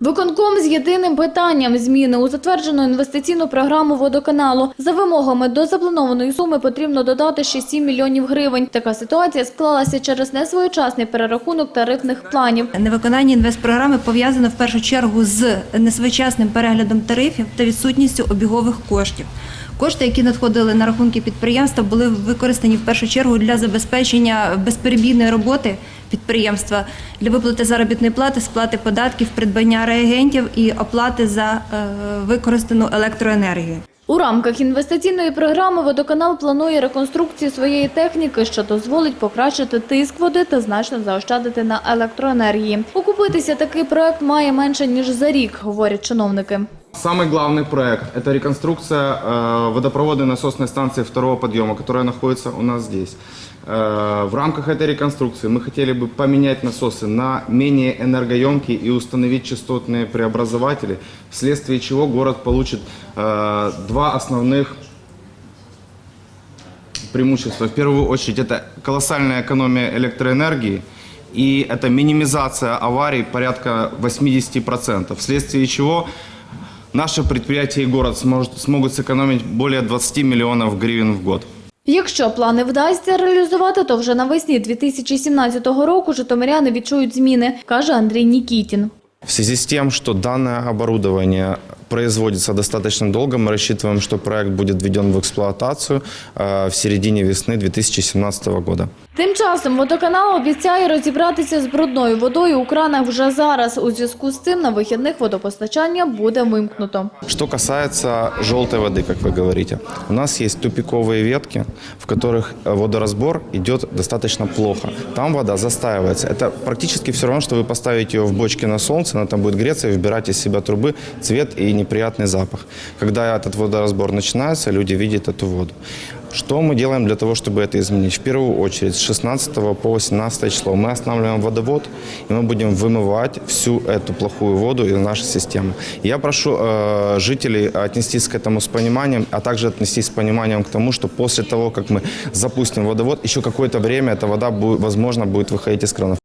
Виконком з єдиним питанням зміни у затверджену інвестиційну програму водоканалу. За вимогами до запланованої суми потрібно додати ще 7 мільйонів гривень. Така ситуація склалася через несвоєчасний перерахунок тарифних планів. Невиконання інвестпрограми пов'язано в першу чергу з несвоєчасним переглядом тарифів та відсутністю обігових коштів. Кошти, які надходили на рахунки підприємства, були використані в першу чергу для забезпечення безперебійної роботи підприємства для виплати заробітної плати, сплати податків, придбання реагентів і оплати за е, використану електроенергію. У рамках інвестиційної програми водоканал планує реконструкцію своєї техніки, що дозволить покращити тиск води та значно заощадити на електроенергії. Окупитися такий проект має менше ніж за рік, говорять чиновники. Самый главный проект – это реконструкция э, водопроводной насосной станции второго подъема, которая находится у нас здесь. Э, в рамках этой реконструкции мы хотели бы поменять насосы на менее энергоемкие и установить частотные преобразователи, вследствие чего город получит э, два основных преимущества. В первую очередь это колоссальная экономия электроэнергии и это минимизация аварий порядка 80%, вследствие чего наши предприятия и город сможет- смогут сэкономить более 20 миллионов гривен в год. Якщо плани вдасться реалізувати, то вже навесні 2017 року житомиряни відчують зміни, каже Андрій Нікітін. В связи с тем, что данное оборудование производится достаточно долго, мы рассчитываем, что проект будет введен в эксплуатацию э, в середине весны 2017 года. Тим часом водоканал обіцяє розібратися з брудною водою у кранах вже зараз. У зв'язку з цим на вихідних водопостачання буде вимкнуто. Что касается желтой воды, как вы говорите, у нас есть тупиковые ветки, в которых э, водоразбор идет достаточно плохо. Там вода застаивается. Это практически все равно, что вы поставите ее в бочке на солнце, она там будет греться и вбирать из себя трубы цвет и неприятный запах. Когда этот водоразбор начинается, люди видят эту воду. Что мы делаем для того, чтобы это изменить? В первую очередь, с 16 по 18 число мы останавливаем водовод, и мы будем вымывать всю эту плохую воду из нашей системы. Я прошу э, жителей отнестись к этому с пониманием, а также отнестись с пониманием к тому, что после того, как мы запустим водовод, еще какое-то время эта вода, будет, возможно, будет выходить из кранов.